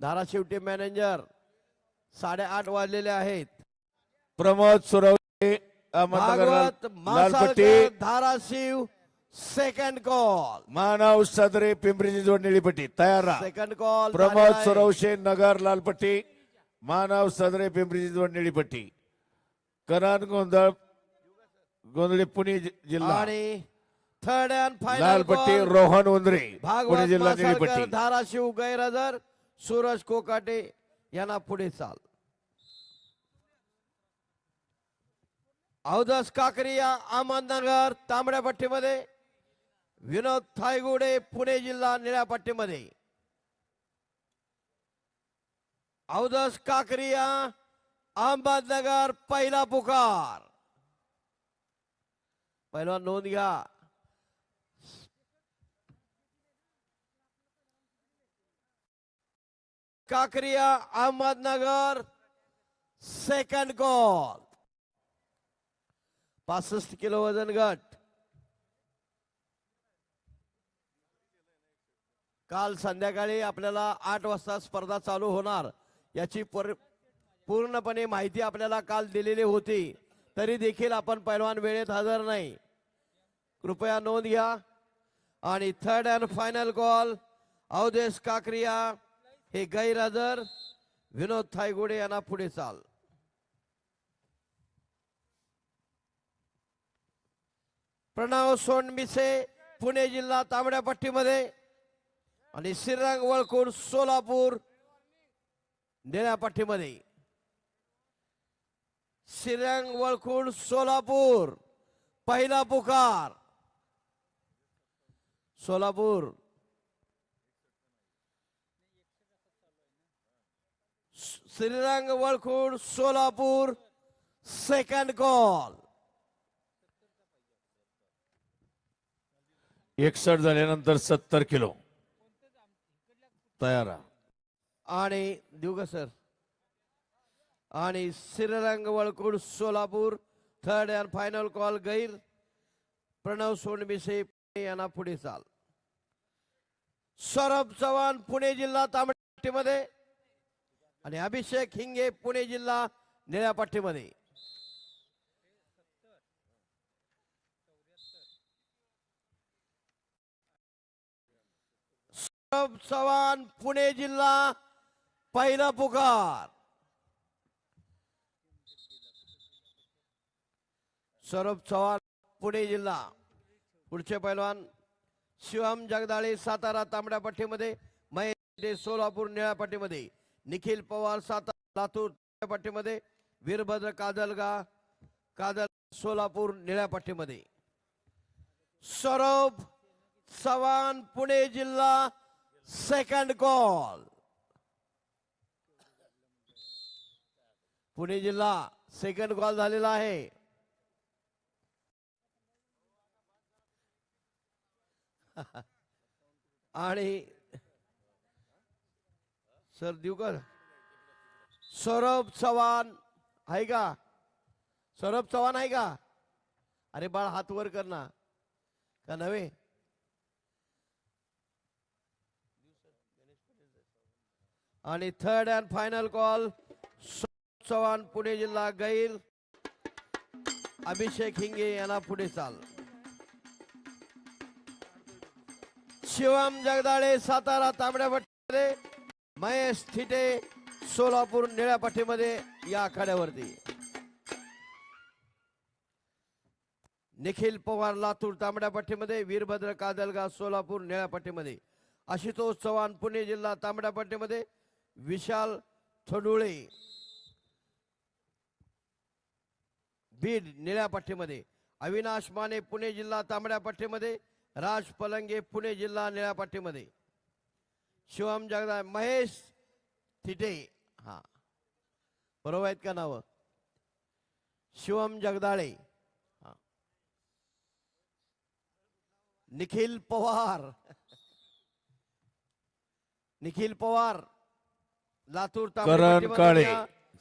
Dharashiv team manager साडेआठ वाजलेले आहेत. प्रमोद सुरवणे अहमदनगर भागवत मासाळकर धाराशिव सेकंड कॉल मानव सदरे पिंपरी चिंचवड निळीपट्टी. तयार राहा. सेकंड कॉल प्रमोद सुरवशे नगर लालपट्टी. मानव सदरे पिंपरी चिंचवड निळीपट्टी. करण गोंधळ गोंधळी पुणे जि- जिल्हा. आणि थर्ड अँड फायनल लालपट्टी रोहन उंदरे पुणे भागवत जिल्हा मासाळकर निळीपट्टी. धाराशिव गैरहजर. सूरज कोकाटे यांना पुढे चाल. अवधस काकरिया अहमदनगर तांबड्या पट्टीमध्ये विनोद थायगुडे पुणे जिल्हा निळ्या पट्टीमध्ये. अवधस काकरिया अहमदनगर पहिला पुकार. पहिला नोंद घ्या. काकरिया अहमदनगर सेकंड कॉल पासष्ट किलो वजन गट. काल संध्याकाळी आपल्याला आठ वाजता स्पर्धा चालू होणार. याची पर- पूर्णपणे माहिती आपल्याला काल दिलेली होती. तरी देखील आपण पैलवान वेळेत हजर नाही. कृपया नोंद घ्या. आणि third and final call Avdhesh Kakaria हे गैरहजर विनोद थायगुडे यांना पुढे चाल. प्रणव सोंडमिसे पुणे जिल्हा तांबड्या पट्टीमध्ये आणि श्रीरंग वळकूर सोलापूर निळ्या पट्टीमध्ये. श्रीरंग वळकूर सोलापूर पहिला पुकार. सोलापूर श्रीरंग वळखूड सोलापूर सेकंड कॉल एकसष्ट झाल्यानंतर सत्तर किलो. तयार आणि देऊ का सर? आणि Shrirang Walkud Solapur third and final call गैर प्रणव सोनबिसे यांना पुढे चाल. सौरभ चव्हाण पुणे जिल्हा तांबड्या पट्टीमध्ये आणि अभिषेक हिंगे पुणे जिल्हा निळ्यापट्टीमध्ये सौरभ चव्हाण पुणे जिल्हा पहिला पुकार. सौरभ चव्हाण पुणे जिल्हा. पुढचे पैलवान शिवम जगदाळे सातारा तांबड्या पट्टीमध्ये महेश सोलापूर निळ्या पट्टीमध्ये. निखिल पवार सातारा लातूर निळ्या पट्टीमध्ये वीरभद्र कादलगा कादल सोलापूर निळ्या पट्टीमध्ये. सौरभ चव्हाण पुणे जिल्हा सेकंड कॉल पुणे जिल्हा सेकंड कॉल झालेला आहे. आणि सर देऊ का सौरभ चव्हाण आहे का? सौरभ चव्हाण आहे का? अरे बाळ हात वर कर ना. का नव्हे? आणि third and final call Chavan Pune जिल्हा गैर अभिषेक हिंगे यांना पुढे चाल. शिवम जगदाळे सातारा तांबड्या पट्टीमध्ये महेश थिटे सोलापूर निळ्यापाठीमध्ये या आखाड्यावरती. निखिल पवार लातूर तांबड्या पाठीमध्ये वीरभद्र कादलगा सोलापूर निळ्या पट्टीमध्ये आशुतोष चव्हाण पुणे जिल्हा तांबड्या पाठीमध्ये विशाल थडुळे. बीड निळ्या पाठीमध्ये अविनाश माने पुणे जिल्हा तांबड्या पाठीमध्ये राज पलंगे पुणे जिल्हा निळ्या पाठीमध्ये शिवम जगदा महेश थिटे. हा. बरोबर आहेत का नाव? शिवम जगदाळे. निखिल पवार. निखिल पवार. लातूर करण काळे.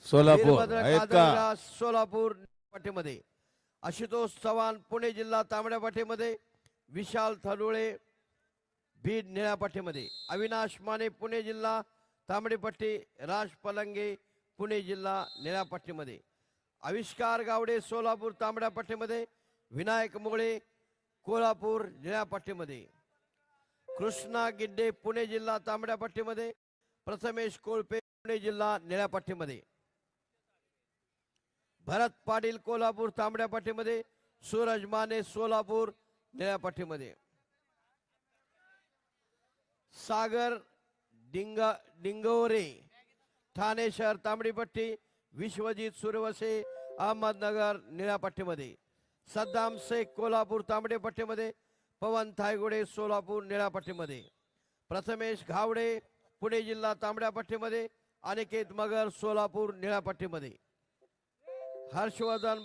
सोलापूर. सोलापूर पाठीमध्ये आशुतोष चव्हाण पुणे जिल्हा तांबड्या पाठीमध्ये विशाल थडुळे बीड निळ्यापाठीमध्ये अविनाश माने पुणे जिल्हा तांबडीपट्टी राज पलंगे पुणे जिल्हा निळ्यापट्टीमध्ये आविष्कार गावडे सोलापूर तांबड्या पट्टीमध्ये विनायक मुगळे कोल्हापूर निळापट्टीमध्ये. कृष्णा गिड्डे पुणे जिल्हा तांबड्या पट्टीमध्ये प्रथमेश कोळपे पुणे जिल्हा निळ्यापाठीमध्ये भरत पाटील कोल्हापूर तांबड्या पट्टीमध्ये सूरज माने सोलापूर निळ्यापाठीमध्ये सागर डिंग डिंगोरे ठाणे शहर तांबडी पट्टी विश्वजित सुरवसे अहमदनगर निळापट्टीमध्ये. सद्दाम शेख कोल्हापूर तांबडे पट्टीमध्ये पवन थायगुडे सोलापूर निळापट्टीमध्ये. प्रथमेश घावडे पुणे जिल्हा तांबड्या पट्टीमध्ये अनिकेत मगर सोलापूर निळापट्टीमध्ये. हर्षवर्धन